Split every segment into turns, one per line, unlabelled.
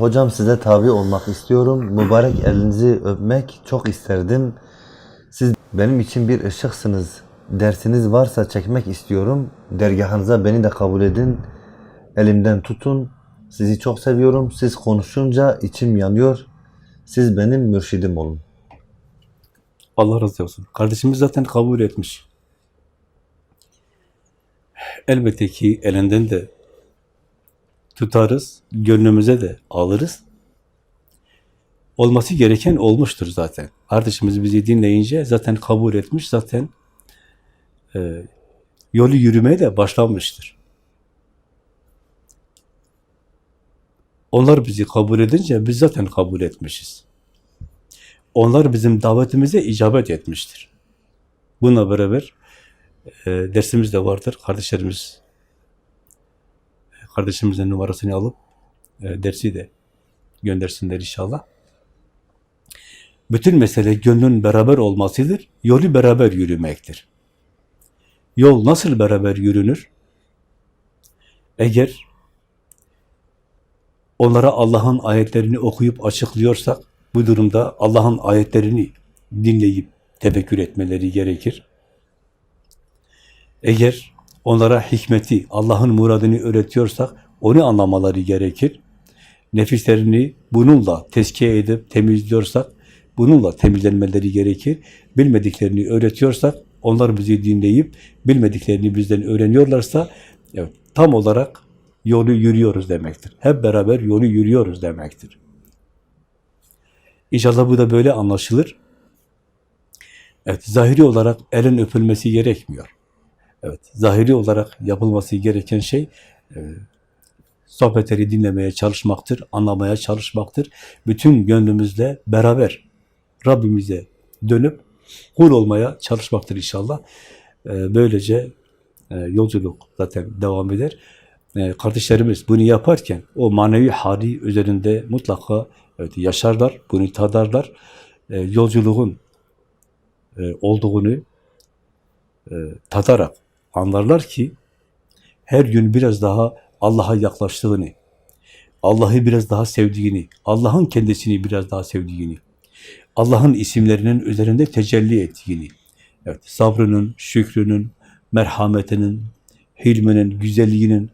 Hocam size tabi olmak istiyorum. Mübarek elinizi öpmek çok isterdim. Siz benim için bir ışıksınız. Dersiniz varsa çekmek istiyorum. Dergahınıza beni de kabul edin. Elimden tutun. Sizi çok seviyorum. Siz konuşunca içim yanıyor. Siz benim mürşidim olun.
Allah razı olsun. Kardeşimiz zaten kabul etmiş. Elbette ki elinden de tutarız, gönlümüze de alırız. Olması gereken olmuştur zaten. Kardeşimiz bizi dinleyince zaten kabul etmiş, zaten e, yolu yürümeye de başlamıştır. Onlar bizi kabul edince biz zaten kabul etmişiz. Onlar bizim davetimize icabet etmiştir. Bununla beraber e, dersimiz de vardır. Kardeşlerimiz kardeşimizin numarasını alıp e, dersi de göndersinler inşallah. Bütün mesele gönlün beraber olmasıdır. Yolu beraber yürümektir. Yol nasıl beraber yürünür? Eğer onlara Allah'ın ayetlerini okuyup açıklıyorsak, bu durumda Allah'ın ayetlerini dinleyip tefekkür etmeleri gerekir. Eğer onlara hikmeti, Allah'ın muradını öğretiyorsak, onu anlamaları gerekir. Nefislerini bununla tezkiye edip temizliyorsak, bununla temizlenmeleri gerekir. Bilmediklerini öğretiyorsak, onlar bizi dinleyip bilmediklerini bizden öğreniyorlarsa, evet, tam olarak yolu yürüyoruz demektir. Hep beraber yolu yürüyoruz demektir. İnşallah bu da böyle anlaşılır. Evet, zahiri olarak elin öpülmesi gerekmiyor. Evet, zahiri olarak yapılması gereken şey e, sohbetleri dinlemeye çalışmaktır, anlamaya çalışmaktır. Bütün gönlümüzle beraber Rabbimize dönüp kul olmaya çalışmaktır inşallah. E, böylece e, yolculuk zaten devam eder. E, kardeşlerimiz bunu yaparken o manevi hali üzerinde mutlaka evet, yaşarlar, bunu tadarlar. E, yolculuğun e, olduğunu e, tadarak anlarlar ki her gün biraz daha Allah'a yaklaştığını, Allah'ı biraz daha sevdiğini, Allah'ın kendisini biraz daha sevdiğini, Allah'ın isimlerinin üzerinde tecelli ettiğini, evet, sabrının, şükrünün, merhametinin, hilminin, güzelliğinin,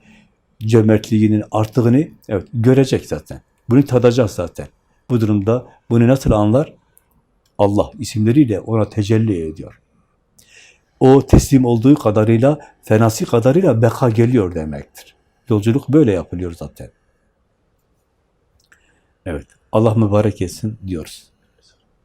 cömertliğinin arttığını evet, görecek zaten. Bunu tadacak zaten. Bu durumda bunu nasıl anlar? Allah isimleriyle ona tecelli ediyor. O teslim olduğu kadarıyla, fenası kadarıyla beka geliyor demektir. Yolculuk böyle yapılıyor zaten. Evet, Allah mübarek etsin diyoruz.